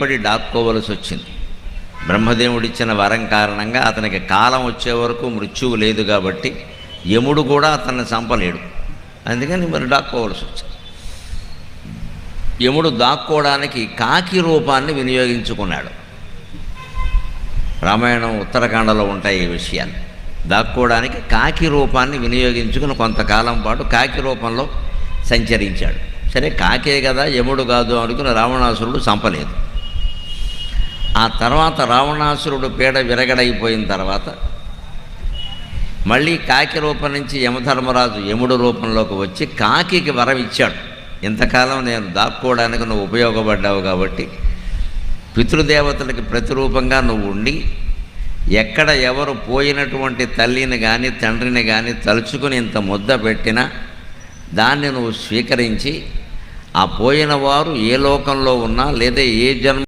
పడి దాక్కోవలసి వచ్చింది. బ్రహ్మదేవుడిచ్చిన వరం కారణంగా అతనికి కాలం వచ్చే వరకు మృత్యువు లేదు కాబట్టి యముడు కూడా అతన్ని చంపలేడు. అందుకని మరి దాక్కోవలసి వచ్చింది. యముడు దాక్కోవడానికి కాకి రూపాన్ని వినియోగించుకున్నాడు. రామాయణం ఉత్తరాఖండలో ఉంటాయి ఈ విషయాలు. దాక్కోవడానికి కాకి రూపాన్ని వినియోగించుకుని కొంతకాలం పాటు కాకి రూపంలో సంచరించాడు. సరే కాకే కదా యముడు కాదు అనుకుని రావణాసురుడు చంపలేదు. ఆ తర్వాత రావణాసురుడు పీడ విరగడైపోయిన తర్వాత మళ్ళీ కాకి రూపం నుంచి యమధర్మరాజు యముడు రూపంలోకి వచ్చి కాకికి వరం ఇచ్చాడు. ఇంతకాలం నేను దాక్కోవడానికి నువ్వు ఉపయోగపడ్డావు కాబట్టి పితృదేవతలకి ప్రతిరూపంగా నువ్వు ఉండి ఎక్కడ ఎవరు పోయినటువంటి తల్లిని కానీ తండ్రిని కానీ తలుచుకుని ఇంత ముద్ద పెట్టినా దాన్ని నువ్వు స్వీకరించి ఆ పోయిన వారు ఏ లోకంలో ఉన్నా లేదా ఏ జన్మ